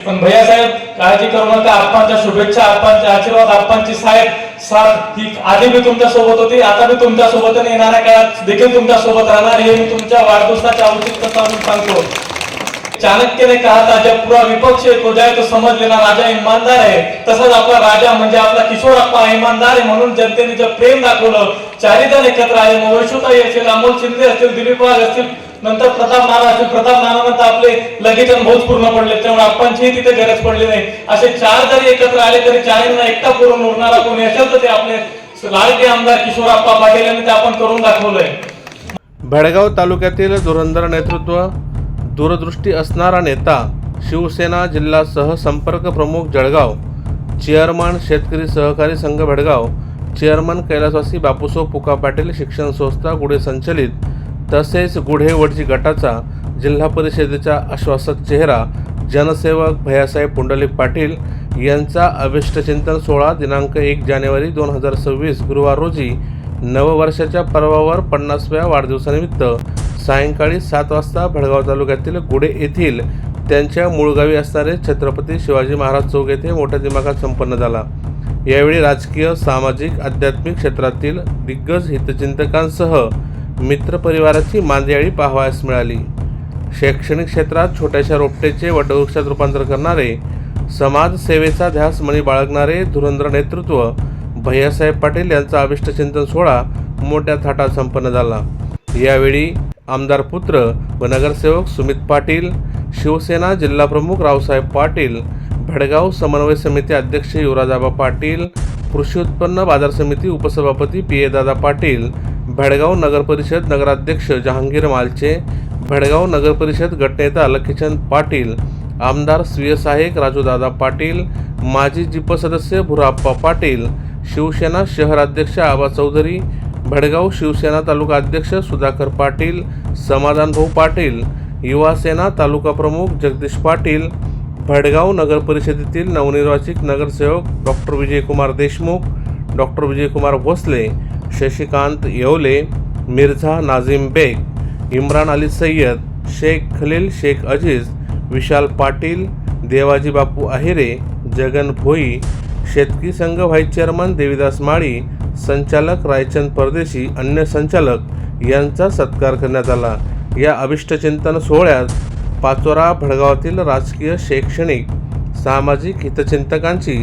पण भैया साहेब काळजी करू नका. आप्पांच्या शुभेच्छा आप्पांचे आशीर्वाद आप्पांची साहेब साथ ही आधी मी तुमच्यासोबत होती आता मी तुमच्यासोबत आणि येणाऱ्या काळात देखील तुमच्यासोबत राहणार. हे मी तुमच्या वाढदिवसाच्या औचित्य साधून सांगतो. चाणक्य ने कहा था जब पूरा विपक्ष एक हो जाए तो समझ लेना राजा ईमानदार आहे तसंच आपला राजा म्हणजे आपला किशोर आप्पा इमानदार आहे म्हणून जनतेने जर प्रेम दाखवलं चारी एकत्र आहे मग वैशुताई असेल अमोल शिंदे असतील दिलीप वाघ असतील नंतर प्रताप नाना असतील प्रताप नानानंतर आपले लगेच भोज पूर्ण पडले त्यामुळे आपणचीही तिथे गरज पडली नाही. असे चार जरी एकत्र आले तरी चारींना एकटा पूर्ण उरणारा कोणी असेल तर ते आपले लाडके आमदार किशोरप्पा पाटील यांनी ते आपण करून दाखवलंय. भडगाव तालुक्यातील धुरंधर नेतृत्व दूरदृष्टी असणारा नेता शिवसेना जिल्हा सहसंपर्क प्रमुख जळगाव चेअरमन शेतकरी सहकारी संघ भडगाव चेअरमन कैलासवासी बापूसो पुका पाटील शिक्षण संस्था गुढे संचलित तसेच गुढेवडजी गटाचा जिल्हा परिषदेचा आश्वासक चेहरा जनसेवक भैयासाहेब पुंडलिक पाटील यांचा अभिष्टचिंतन सोहळा दिनांक एक जानेवारी दोन हजार सव्वीस गुरुवार रोजी नववर्षाच्या पर्वावर पन्नासव्या वाढदिवसानिमित्त सायंकाळी सात वाजता भडगाव तालुक्यातील गुढे येथील त्यांच्या मूळ गावी असणारे छत्रपती शिवाजी महाराज चौक येथे मोठ्या दिमागात संपन्न झाला. यावेळी राजकीय सामाजिक आध्यात्मिक क्षेत्रातील दिग्गज हितचिंतकांसह मित्रपरिवाराची मांदियाळी पाहावयास मिळाली. शैक्षणिक क्षेत्रात छोट्याशा रोपटेचे वटवृक्षात रूपांतर करणारे समाजसेवेचा ध्यास मणी बाळगणारे धुरंधर नेतृत्व भैयासाहेब पाटील यांचा अभिष्टचिंतन सोहळा मोठ्या थाटात संपन्न झाला. यावेळी आमदार पुत्र व नगरसेवक सुमित पाटील शिवसेना जिल्हाप्रमुख रावसाहेब पाटील भडगाव समन्वय समिती अध्यक्ष युवराजाबा पाटील कृषी उत्पन्न बाजार समिती उपसभापती पी ए दादा पाटील भडगाव नगरपरिषद नगराध्यक्ष जहांगीर मालचे भडगाव नगरपरिषद गटनेता लखीचंद पाटील आमदार स्वीय राजूदादा पाटील माजी जिप सदस्य भुराप्पा पाटील शिवसेना शहराध्यक्ष आबा चौधरी भडगाव शिवसेना तालुका अध्यक्ष सुधाकर पाटील समाधानभाऊ पाटील युवासेना तालुका प्रमुख जगदीश पाटील भडगाव नगर परिषदेतील नवनिर्वाचित नगरसेवक डॉक्टर विजयकुमार देशमुख डॉक्टर विजयकुमार भोसले शशिकांत येवले मिर्झा नाझीम बेग इम्रान अली सय्यद शेख खलील शेख अजीज विशाल पाटील देवाजी बापू अहिरे जगन भोई शेतकी संघ व्हाईस चेअरमन देविदास माळी संचालक रायचंद परदेशी अन्य संचालक यांचा सत्कार करण्यात आला. या अभिष्टचिंतन सोहळ्यात पाचोरा भडगावातील राजकीय शैक्षणिक सामाजिक हितचिंतकांची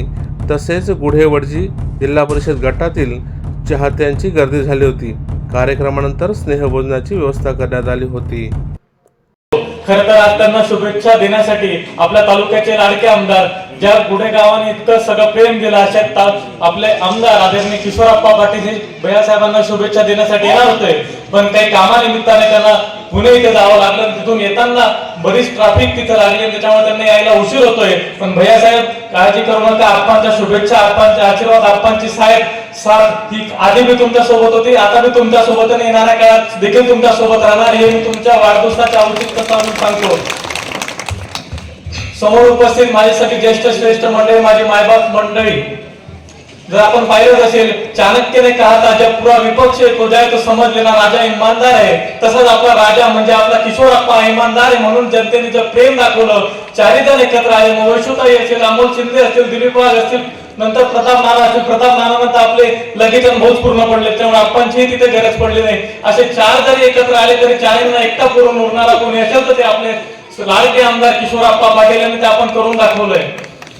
तसेच गुढेवडजी जिल्हा परिषद गटातील चाहत्यांची गर्दी झाली होती. कार्यक्रमानंतर स्नेहभोजनाची व्यवस्था करण्यात आली होती. खर तर आज त्यांना शुभेच्छा देण्यासाठी आपल्या तालुक्याचे लाडके आमदार ज्या गुढे गावाने इतकं सगळं प्रेम दिलं अशा आपले आमदार आदरणीय किशोरप्पा पाटील हे भैयासाहेबांना शुभेच्छा देण्यासाठी येणार होते. पण काही कामानिमित्ताने त्यांना पुणे इथे जावं लागलं तिथून येताना बरीच ट्रॅफिक तिथे लागली त्याच्यामुळे त्यांना यायला उशीर होतोय. पण भैया साहेब काळजी करू नका. आप्पांच्या शुभेच्छा आप्पांचे आशीर्वाद आप्पांची साहेब साथ ही आधी मी तुमच्यासोबत होती आता मी तुमच्यासोबत येणाऱ्या काळात देखील तुमच्यासोबत राहणार. हे मी तुमच्या वाढदिवसाच्या औचित्य साधून सांगतो. समोर उपस्थित माझ्यासाठी ज्येष्ठ श्रेष्ठ मंडळी माझी मायबाप मंडळी जर आपण पाहिलं असेल चाणक्यने कहा था जब विपक्ष एक तो समझ लेना राजा इमानदार आहे तसंच आपला राजा म्हणजे आपला किशोर अप्पा इमानदार आहे म्हणून जनतेने जर प्रेम दाखवलं चारी एकत्र आले मग वैशुताई असेल अमोल शिंदे असतील दिलीप असतील नंतर प्रताप नाना असतील प्रताप नानानंतर आपले लगेच भोज पूर्ण पडले त्यामुळे आपणचीही तिथे गरज पडली नाही. असे चार जरी एकत्र आले तरी चारींना एकटा करून उरणारा कोणी असेल तर ते आपले लाडके आमदार किशोरप्पा पाटील यांनी ते आपण करून दाखवलंय.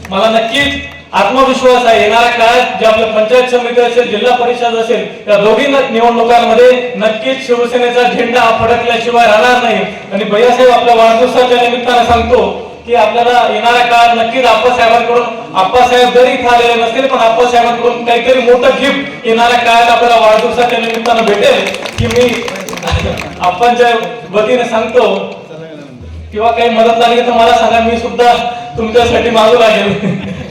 मला नक्कीच आत्मविश्वास आहे. येणाऱ्या काळात जे आपल्या पंचायत समिती असेल जिल्हा परिषद असेल या दोघी निवडणुकांमध्ये नक्कीच शिवसेनेचा झेंडा फडकल्याशिवाय राहणार नाही. आणि भैयासाहेब आपल्या वाढदिवसाच्या निमित्तानं सांगतो की आपल्याला येणाऱ्या काळात नक्कीच आप्पासाहेबांकडून आप्पासाहेब जरी इथं आलेले नसतील पण आप्पासाहेबांकडून काहीतरी मोठं गिफ्ट येणाऱ्या काळात आपल्याला वाढदिवसाच्या निमित्तानं भेटेल. की मी आपणच्या वतीने सांगतो किंवा काही मदत लागली तर मला सांगा मी सुद्धा तुमच्यासाठी मागू लागेल.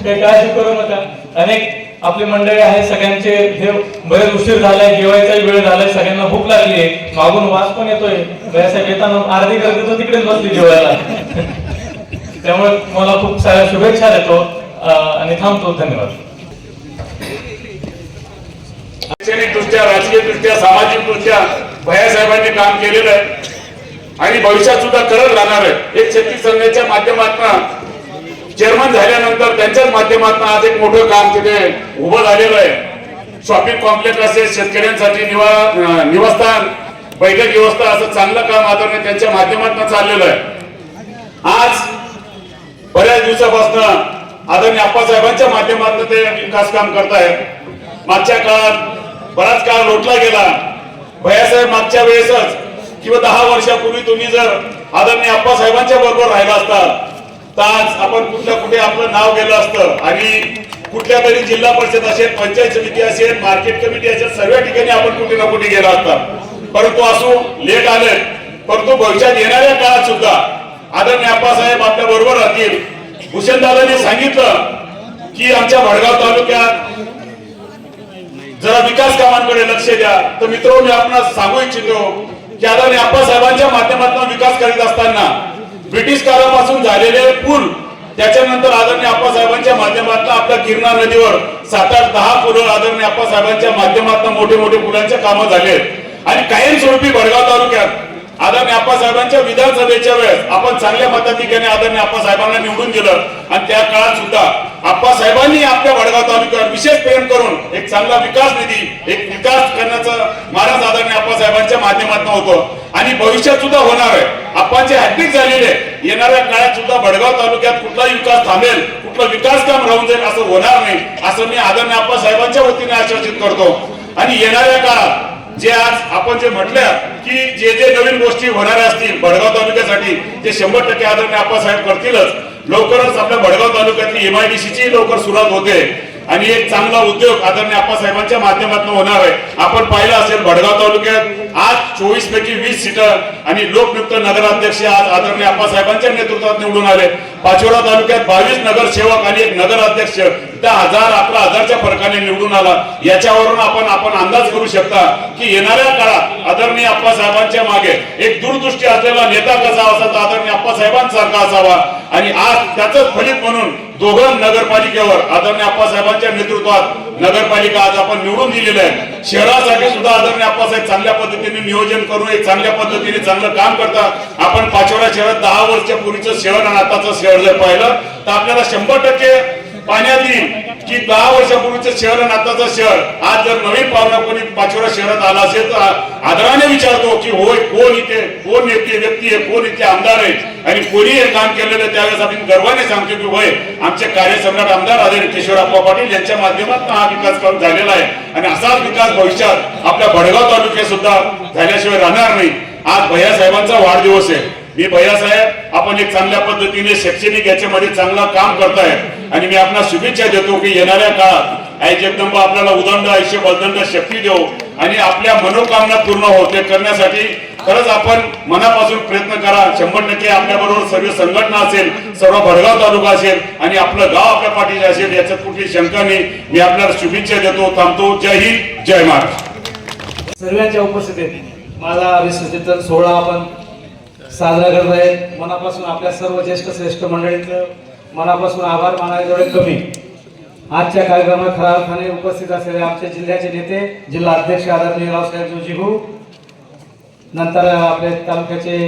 काही काळजी करू नका. अनेक आपली मंडळी आहे सगळ्यांचे हे बरेच उशीर झालाय जेवायचाही वेळ झालाय सगळ्यांना भूक लागली आहे. मागून वास पण येतोय. भैयासाहेब येताना अर्धी गर्दी तो तिकडेच बसली जेवायला. त्यामुळे मला खूप साऱ्या शुभेच्छा देतो. आणि थांबतो. धन्यवाद. शैक्षणिक दृष्ट्या राजकीय दृष्ट्या सामाजिक दृष्ट्या भैयासाहेबांनी काम केलेलं आहे. आणि भविष्यात सुद्धा करत राहणार आहे. एक शेती संघाच्या माध्यमातून चेअरमन झाल्यानंतर त्यांच्याच माध्यमातून आज एक मोठं काम तिथे उभं झालेलं आहे. शॉपिंग कॉम्प्लेक्स असेल शेतकऱ्यांसाठी निवा निवासस्थान बैठक व्यवस्था असं चांगलं काम आदरणीय त्यांच्या माध्यमातून चाललेलं आहे. आज बऱ्याच दिवसापासून आदरणीय आप्पासाहेबांच्या माध्यमातून ते विकास काम करतायत मागच्या काळात बराच काळ लोटला गेला. भैयासाहेब मागच्या वेळेसच किंवा दहा वर्षापूर्वी तुम्ही जर आदरणीय आप्पासाहेबांच्या बरोबर राहिला असता तर आज आपण कुठल्या कुठे आपलं नाव गेलं असतं आणि कुठल्या तरी जिल्हा परिषद असेल पंचायत समिती असेल मार्केट कमिटी असेल सर्व ठिकाणी आपण कुठे ना कुठे गेला असता. परंतु असो लेट आले परंतु भविष्यात येणाऱ्या काळात सुद्धा आदरणीय आप्पासाहेब आपल्या बरोबर राहतील. भूषणदादांनी सांगितलं की आमच्या भडगाव तालुक्यात जरा विकास कामांकडे लक्ष द्या. तर मित्र मी आपण सांगू इच्छितो की आदरणीय आप्पासाहेबांच्या माध्यमातून विकास करीत असताना ब्रिटिश काळापासून झालेले पूल त्याच्यानंतर आदरणीय आप्पासाहेबांच्या माध्यमातून आपल्या गिरणा नदीवर सात आठ दहा पुलं आदरणीय आप्पासाहेबांच्या माध्यमातून मोठे मोठे पुलांचे कामं झाले आणि कायमस्वरूपी भडगाव तालुक्यात आदरणीय आप्पासाहेबांच्या विधानसभेच्या वेळेस आपण चांगल्या मताधिक्याने आदरणीय आप्पासाहेबांना निवडून दिलं. आणि त्या काळात सुद्धा आप्पासाहेबांनी आपल्या वडगाव तालुक्यावर विशेष प्रेम करून एक चांगला विकास निधी एक विकास करण्याचं महाराज आदरणीय आप्पासाहेबांच्या माध्यमातून होतं. आणि भविष्यात सुद्धा होणार आहे. आप्पाचे हॅट्रिक झालेले येणाऱ्या काळात सुद्धा भडगाव तालुक्यात कुठलाही विकास थांबेल कुठलं विकास काम राहून जाईल असं होणार नाही असं मी आदरणीय आप्पासाहेबांच्या वतीने आश्वासित करतो. आणि येणाऱ्या काळात जे आज आपण जे म्हटलं की जे जे नवीन गोष्टी होणाऱ्या असतील भडगाव तालुक्यासाठी ते शंभर टक्के आदरणीय आप्पासाहेब करतीलच लवकरच आपल्या भडगाव तालुक्यातली एमआयडीसीची लवकर सुरुवात होते. आणि एक चांगला उद्योग आदरणीय आप्पासाहेबांच्या माध्यमातून होणार आहे. आपण पाहिलं असेल भडगाव तालुक्यात आज चोवीस पैकी वीस सीटर आणि लोकनियुक्त नगराध्यक्ष आज आदरणीय आप्पासाहेबांच्या नेतृत्वात निवडून आले. पाचोरा तालुक्यात बावीस नगरसेवक आणि एक नगराध्यक्ष. त्या हजार अकरा हजारच्या फरकाने निवडून आला. याच्यावरून आपण आपण अंदाज करू शकता की येणाऱ्या काळात आदरणीय आप्पासाहेबांच्या मागे एक दूरदृष्टी असलेला नेता कसा असा तर आदरणीय आप्पासाहेबांसारखा असावा. आणि आज त्याच फलित म्हणून दोघं नगरपालिकेवर आदरणीय आप्पासाहेबांच्या नेतृत्वात नगरपालिका आज आपण निवडून दिलेली आहे. शहरासाठी सुद्धा आदरणीय आप्पासाहेब चांगल्या पद्धतीने नियोजन करून एक चांगल्या पद्धतीने चांगलं काम करतात. आपण पाचोरा शहरात दहा वर्षापूर्वीचं शहर आणि आताचं शहर जर पाहिलं तर आपल्याला शंभर टक्के पाण्यात येईल की दहा वर्षापूर्वीचं शहर आणि आताचं शहर आज जर नवीन पाहुणा कोणी पाचोरा शहरात आला असेल तर आदराने विचारतो की होय कोण इथे कोण नेते व्यक्ती आहे कोण इथे आमदार आहे? आणि कोणी हे काम केलेलं त्यावेळेस आपण गर्वाने सांगतो की होय आमचे कार्यसम्राट आमदार आदरणीय किशोरप्पा पाटील यांच्या माध्यमातून हा विकास काम झालेला आहे. आणि असाच विकास भविष्यात आपल्या भडगाव तालुक्यात सुद्धा झाल्याशिवाय राहणार नाही. आज भैयासाहेबांचा वाढदिवस आहे. मी भैयासाहेब आपण एक चांगल्या पद्धतीने शैक्षणिक याच्यामध्ये चांगलं काम करताय आणि मी आपला शुभेच्छा देतो की येणाऱ्या काळात आई जगदंबा आपल्याला उदंड आयुष्य बदंड शक्ती देऊ आणि आपल्या मनोकामना पूर्ण होते करण्यासाठी खरंच आपण मनापासून प्रयत्न करा. शंभर टक्के आपल्या बरोबर सर्व संघटना असेल सर्व भडगाव तालुका असेल आणि आपलं गाव आपल्या पाठीचे असेल याच्यात कुठली शंका नाही. मी आपल्याला शुभेच्छा देतो. थांबतो. जय हिंद जय महाराष्ट्र. सर्वांच्या उपस्थितीत माझा सोहळा आपण साजरा करत आहे मनापासून आपल्या सर्व ज्येष्ठ श्रेष्ठ मंडळीतलं मनापासून आभार मानायला जेवढे कमी. आजच्या कार्यक्रमात खऱ्या अर्थाने उपस्थित असलेले आमच्या जिल्ह्याचे नेते जिल्हा अध्यक्ष आदरणीय रावसाहेब जोशी भाऊ नंतर आपले तालुक्याचे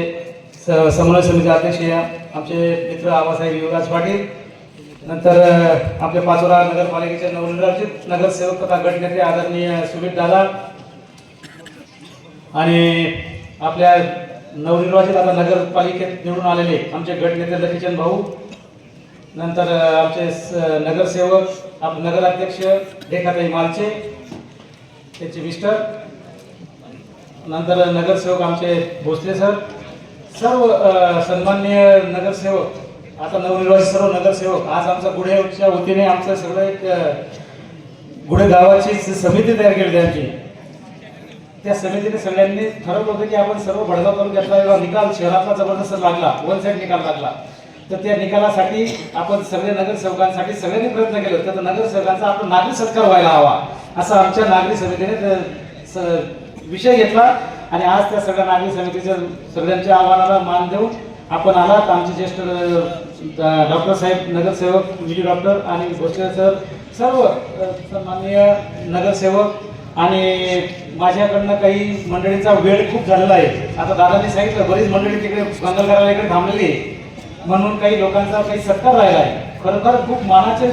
स- समन्वय समिती अध्यक्ष या आमचे मित्र आबासाहेब युवराज पाटील नंतर आपल्या आपले पाचोरा नगरपालिकेचे नवनिर्वाचित नगरसेवक तथा गटनेते आदरणीय सुमित दादा आणि आपल्या नवनिर्वाचित आता नगरपालिकेत निवडून आलेले आमचे गटनेते लखीचंद भाऊ नंतर आमचे नगरसेवक आप नगराध्यक्ष रेखाताई मालचे त्याचे मिस्टर नंतर नगरसेवक आमचे भोसले सर सर्व सन्मान्य सन्माननीय नगरसेवक आता नवनिर्वाचित सर्व नगरसेवक आज आमचा गुढेच्या वतीने आमचं सगळं एक गुढे गावाची समिती तयार केली त्यांची त्या समितीने सगळ्यांनी ठरवलं होतं की आपण सर्व भडगाव तालुक्यातला निकाल शहरातला जबरदस्त लागला वन साईड निकाल लागला. तर त्या निकालासाठी आपण सगळे नगरसेवकांसाठी सगळ्यांनी प्रयत्न केले होते. तर नगरसेवकांचा आपण नागरिक सत्कार व्हायला हवा असा आमच्या नागरिक समितीने स- विषय घेतला. आणि आज त्या सगळ्या नागरिक समितीच्या सगळ्यांच्या आव्हानाला मान देऊन आपण आलात. आमचे ज्येष्ठ डॉक्टर साहेब नगरसेवक विजय डॉक्टर आणि भोसले सर सर्व सन्माननीय नगरसेवक आणि माझ्याकडनं काही मंडळींचा वेळ खूप झालेला आहे. आता दादांनी सांगितलं बरीच मंडळी तिकडे मंगल इकडे थांबलेली आहे. म्हणून काही लोकांचा काही सत्कार राहिला आहे. खरोखर खूप मानाचे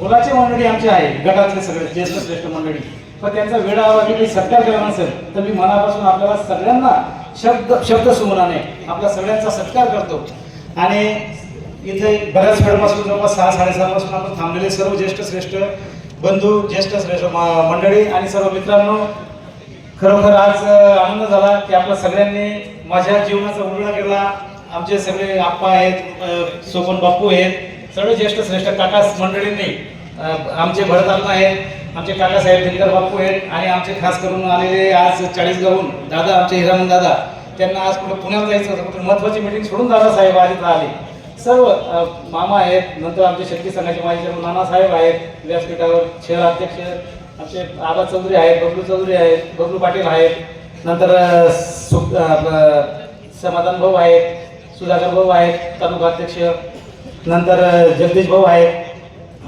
मोलाचे मंडळी आमचे आहे गटातले सगळे ज्येष्ठ श्रेष्ठ मंडळी. पण त्यांचा वेळावर काही सत्कार केला नसेल तर मी मनापासून आपल्याला सगळ्यांना शब्द शब्द सुमनाने आपल्या सगळ्यांचा सत्कार करतो. आणि इथे बऱ्याच वेळपासून जवळपास सहा साडेसहापासून आपण थांबलेले सर्व ज्येष्ठ श्रेष्ठ बंधू ज्येष्ठ श्रेष्ठ मंडळी आणि सर्व मित्रांनो खरोखर आज आनंद झाला की आपल्या सगळ्यांनी माझ्या जीवनाचा उलगडा केला. आमचे सगळे आप्पा आहेत सोपन बापू आहेत सर्व ज्येष्ठ श्रेष्ठ काका मंडळींनी आमचे भरतांना आहेत आमचे काकासाहेब दिनकर बापू आहेत आणि आमचे खास करून आलेले आज चाळीसगावहून दादा आमचे हिरामन दादा त्यांना आज कुठं पुण्यात जायचं होतं पण महत्त्वाची मिटिंग सोडून दादा साहेब आज इथं आले. सर्व मामा आहेत नंतर आमचे शेतकरी संघाचे माजी नानासाहेब आहेत व्यासपीठावर शहर अध्यक्ष आमचे आबा चौधरी आहेत बबलू चौधरी आहेत बबलू पाटील आहेत नंतर सु- समाधान भाऊ आहेत सुधाकर भाऊ आहेत तालुका अध्यक्ष. नंतर जगदीश भाऊ आहेत.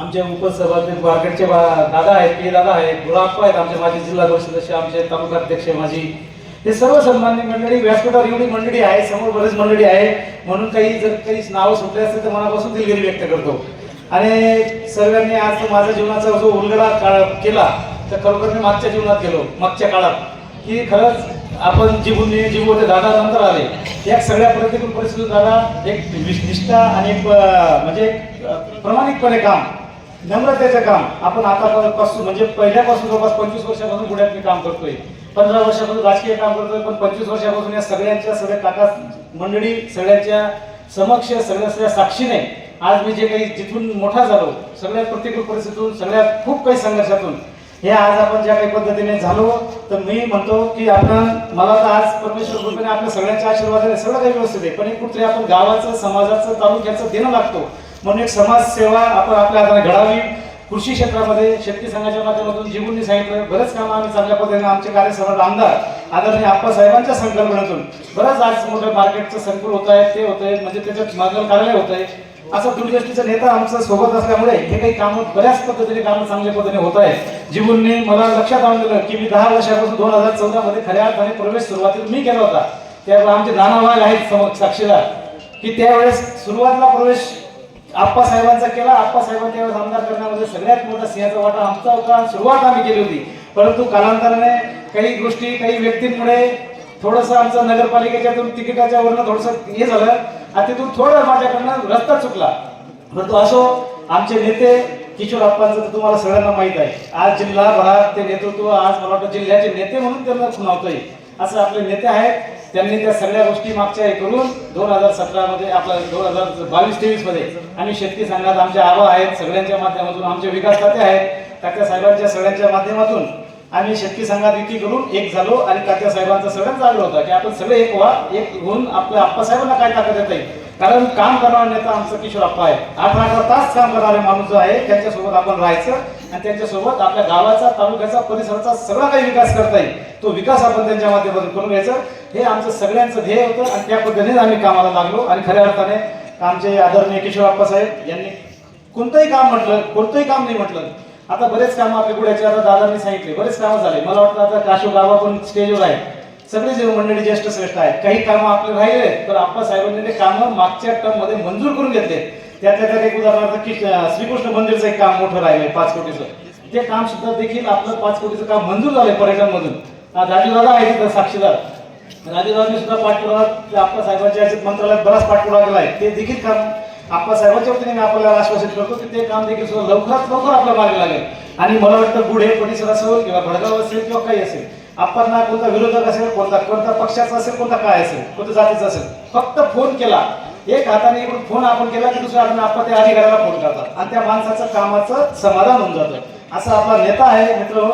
आमचे उपसभापती मार्केटचे बा- दादा आहेत पी दादा आहेत गुलाप्पा आहेत आमचे माजी जिल्हा परिषद सदस्य आमचे तालुका अध्यक्ष माझी हे सर्व सन्मान्य मंडळी व्यासपीठावर एवढी मंडळी आहे समोर बरेच मंडळी आहे. म्हणून काही जर काही नावं सुटले असतील तर मनापासून दिलगिरी व्यक्त करतो. आणि सर्वांनी आज माझ्या जीवनाचा जो उलगडा का- केला तर खरोखर मी मागच्या जीवनात गेलो मागच्या काळात. की खरंच आपण जीवन जीव होते दादा नंतर आले. या सगळ्या प्रतिकूल परिस्थितीत दादा एक निष्ठा आणि एक म्हणजे एक, प्रामाणिकपणे काम नम्रतेचं काम. आपण आतापासून म्हणजे पहिल्यापासून जवळपास पंचवीस वर्षापासून गुड्यात मी काम करतोय. पंधरा वर्षापासून राजकीय काम करतोय पण पंचवीस वर्षापासून या सगळ्यांच्या सगळ्या काका मंडळी सगळ्यांच्या समक्ष सगळ्या सगळ्या साक्षीने आज मी जे काही जिथून मोठा झालो सगळ्या प्रतिकूल परिस्थितीतून सगळ्या खूप काही संघर्षातून हे आज आपण ज्या काही पद्धतीने झालो तर मी म्हणतो की आपण मला तर आज परमेश्वर कृपेने आपल्या सगळ्यांच्या आशीर्वादाने सगळं काही व्यवस्थित आहे. पण एक कुठतरी आपण गावाचं समाजाचं तालुक्याचं देणं लागतो. म्हणून एक समाजसेवा आपण आपल्या हाताने घडावी. कृषी क्षेत्रामध्ये शेतकरी संघाच्या माध्यमातून जीवननी सांगितलं बरेच कामं आम्ही चांगल्या पद्धतीने आमचे कार्यसभा आमदार आदरणीय आप्पा साहेबांच्या संकल्पनेतून बरंच आज मोठं मार्केटचं संकुल होत आहे ते होत आहे म्हणजे त्याच्यात मागल कार्यालय होत आहे. असं दूरदृष्टीचा नेता आमचा सोबत असल्यामुळे हे काही कामं बऱ्याच पद्धतीने कामं चांगल्या पद्धतीने होत आहे जीवनने मला लक्षात आणलेलं की मी दहा वर्षापासून दोन हजार चौदा मध्ये खऱ्या अर्थाने प्रवेश सुरुवातीला मी केला होता. त्यावेळेला आमचे नानाभाग आहेत सम- साक्षीदार. की त्यावेळेस सुरुवातीला प्रवेश आप्पा साहेबांचा केला. आप्पा साहेबांच्या त्यावेळेस आमदार करण्यामध्ये सगळ्यात मोठा सिंहाचा वाटा आमचा होता सुरुवात आम्ही केली होती. परंतु कालांतराने काही गोष्टी काही व्यक्तींमुळे थोडंसं आमचं नगरपालिकेच्यातून तिकिटाच्या वरनं थोडंसं हे झालं. आणि तिथून थोडं माझ्याकडनं रस्ता चुकला. परंतु असो आमचे नेते किशोर आप्पांचं तर तुम्हाला सगळ्यांना माहीत आहे. आज जिल्हाभरात ते नेतृत्व आज मला वाटतं जिल्ह्याचे नेते म्हणून त्यांना खुणावतोय असं आपले नेते आहेत. त्यांनी त्या सगळ्या गोष्टी मागच्या हे करून दोन हजार सतरामध्ये आपला दोन हजार बावीस तेवीसमध्ये आम्ही शेतकरी संघात आमचे आबा आहेत सगळ्यांच्या माध्यमातून आमचे विकास खाते आहेत. तात्या साहेबांच्या सगळ्यांच्या माध्यमातून आम्ही शेतकी संघात युती करून एक झालो आणि कात्या साहेबांचा सगळ्यांचा आग्रह होता की आपण सगळे एक व्हा एक होऊन आपल्या आप्पा साहेबांना काय ताकद येता येईल? कारण काम करणारा नेता आमचा किशोर अप्पा आहे. आठ अठरा तास काम करणारे माणूस जो आहे त्यांच्यासोबत आपण राहायचं आणि त्यांच्यासोबत आपल्या गावाचा तालुक्याचा परिसराचा सगळा काही विकास करता येईल. तो विकास आपण त्यांच्या माध्यमातून करून घ्यायचं. हे आमचं सगळ्यांचं ध्येय होतं आणि त्या पद्धतीने आम्ही कामाला लागलो आणि खऱ्या अर्थाने आमचे आदरणीय किशोर अप्पा साहेब यांनी कोणतंही काम म्हटलं कोणतंही काम नाही म्हटलं आता बरेच कामं आपल्या गुड्याचे आता दादांनी सांगितले बरेच कामं झाले. मला वाटतं आता काशो गावा पण स्टेजवर आहे सगळे जे मंडळी ज्येष्ठ श्रेष्ठ आहेत काही कामं आपले राहिले तर आप्पा साहेबांनी ते कामं मागच्या टर्ममध्ये मंजूर करून घेतले. त्यातल्या त्यात एक उदाहरणार्थ की श्रीकृष्ण मंदिरचं एक काम मोठं राहिलंय पाच कोटीचं. ते काम सुद्धा देखील आपलं पाच कोटीचं काम मंजूर झालंय पर्यटन मधून राजीवदादा आहे तिथं साक्षीदार. राजूदादांनी सुद्धा पाठपुरावा आप्पा साहेबांच्या मंत्रालयात बराच पाठपुरावा केला आहे ते देखील काम आप्पासाहेबांच्या वतीने मी आपल्याला आश्वासित करतो की ते काम देखील सुद्धा लवकरात लवकर आपल्या मागे लागेल. आणि मला वाटतं गुढे परिसर असेल किंवा भडगाव असेल किंवा काही असेल आपणना कोणता विरोधक असेल कोणता कोणता पक्षाचा असेल कोणता काय असेल कोणत्या जातीचा असेल फक्त फोन केला. एक हाताने इकडून फोन आपण केला की दुसऱ्या हाताने आपण त्या अधिकाऱ्याला फोन करतात. आणि त्या माणसाचं कामाचं समाधान होऊन जातं. असं आपला नेता आहे मित्र.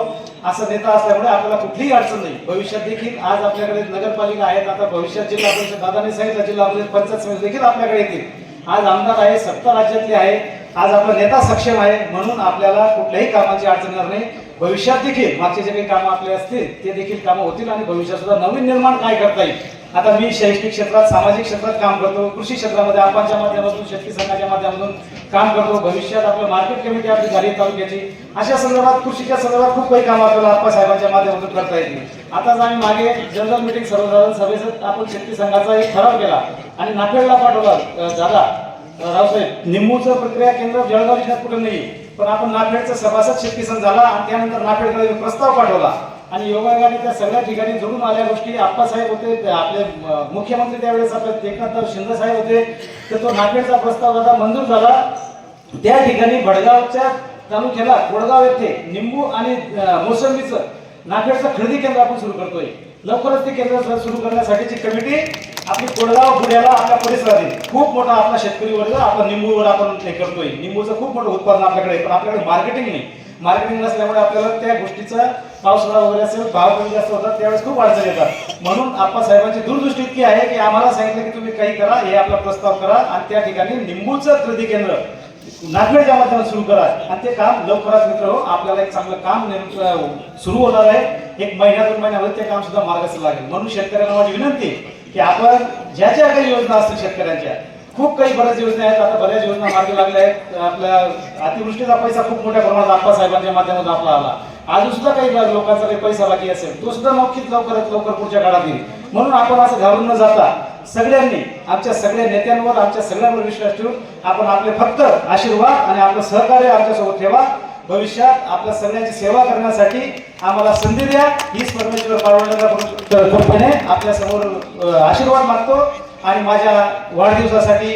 असं नेता असल्यामुळे आपल्याला कुठलीही अडचण नाही. भविष्यात देखील आज आपल्याकडे नगरपालिका आहेत. आता भविष्यात जिल्हा परिषद दादाने सांगितलं जिल्हा परिषद पंचायत समिती देखील आपल्याकडे येतील. आज आमदार आहे सत्ता राज्यातले आहे आज आपला नेता सक्षम आहे म्हणून आपल्याला कुठल्याही कामाची अडचण येणार नाही. भविष्यात देखील मागचे जे काही कामं आपले असतील ते देखील कामं होतील आणि भविष्यात सुद्धा नवीन निर्माण काय करता येईल? आता मी शैक्षणिक क्षेत्रात सामाजिक क्षेत्रात काम करतो कृषी क्षेत्रामध्ये आपांच्या माध्यमातून शेतकरी संघाच्या माध्यमातून काम करतो भविष्यात आपलं मार्केट कमिटी आपली झाली तालुक्याची. अशा संदर्भात कृषीच्या संदर्भात खूप काही काम आपल्याला आप्पा साहेबांच्या माध्यमातून करता येतील. आताच आम्ही मागे जनरल मिटिंग सर्वसाधारण सभेचं आपण शेतकरी संघाचा एक ठराव केला. आणि नाफेडला पाठवला दादा रावसाहेब निंबूचं प्रक्रिया केंद्र जळगाव जिल्ह्यात कुठं नाही पण आपण नाफेडचा सभासद शेतकी संघ झाला आणि त्यानंतर नाफेडकडे प्रस्ताव पाठवला. आणि योगायोगाने त्या सगळ्या ठिकाणी जोडून आल्या गोष्टी आप्पासाहेब होते आपले मुख्यमंत्री त्यावेळेस आपले एकनाथराव शिंदे साहेब होते. तर तो नाफेडचा प्रस्ताव आता मंजूर झाला. त्या ठिकाणी भडगावच्या तालुक्याला कोडगाव येथे निंबू आणि मोसंबीचं नाफेडचं खरेदी केंद्र आपण सुरू करतोय. लवकरच ते केंद्र सुरू करण्यासाठीची कमिटी आपली कोडगाव पुण्याला आपल्या परिसरात येईल खूप मोठा आपला शेतकरी वर्ग आपला निंबूवर आपण हे करतोय. निंबूचं खूप मोठं उत्पादन आपल्याकडे पण आपल्याकडे मार्केटिंग नाही. मार्केटिंग नसल्यामुळे आपल्याला त्या गोष्टीचा पावसाळा वगैरे असेल भाव कमी जास्त होतात त्यावेळेस खूप अडचण येतात. म्हणून आपा साहेबांची दूरदृष्टी इतकी आहे की आम्हाला सांगितलं की तुम्ही काही करा हे आपला प्रस्ताव करा आणि त्या ठिकाणी निंबूचं खरेदी केंद्र नागवेळच्या माध्यमातून सुरू करा. आणि ते काम लवकरात मित्र हो आपल्याला एक चांगलं काम निर्म- सुरू होणार आहे. एक महिन्या दोन महिन्यामध्ये ते काम सुद्धा मार्गस्थ लागेल. म्हणून शेतकऱ्यांना माझी विनंती की आपण ज्या ज्या काही योजना असतील शेतकऱ्यांच्या खूप काही बऱ्याच योजना आहेत. आता बऱ्याच योजना मार्गी लागल्या आहेत. आपल्या अतिवृष्टीचा पैसा खूप मोठ्या प्रमाणात आप्पा साहेबांच्या माध्यमातून आपला आला. अजून सुद्धा काही लोकांचा काही पैसा बाकी असेल. तो सुद्धा नक्कीच लवकरात लवकर पुढच्या काळात येईल. म्हणून आपण असं घालून न जाता सगळ्यांनी आमच्या सगळ्या नेत्यांवर आमच्या सगळ्यांवर विश्वास ठेवून आपण आपले फक्त आशीर्वाद आणि आपलं सहकार्य आमच्यासोबत ठेवा. भविष्यात आपल्या सगळ्यांची सेवा करण्यासाठी आम्हाला संधी द्या. हीच परमेश्वर पारवण्याचा कृपेने आपल्यासमोर आशीर्वाद मागतो. आणि माझ्या वाढदिवसासाठी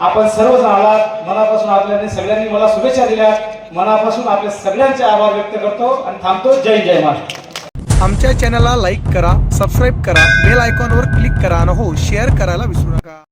आपण सर्वजण आलात. मनापासून आपल्याने सगळ्यांनी मला शुभेच्छा दिल्या मनापासून आपल्या सगळ्यांचे आभार व्यक्त करतो आणि थांबतो. जय जय महाराष्ट्र. आमच्या चॅनलला लाईक करा सबस्क्राईब करा बेल आयकॉनवर क्लिक करा आणि हो शेअर करायला विसरू नका.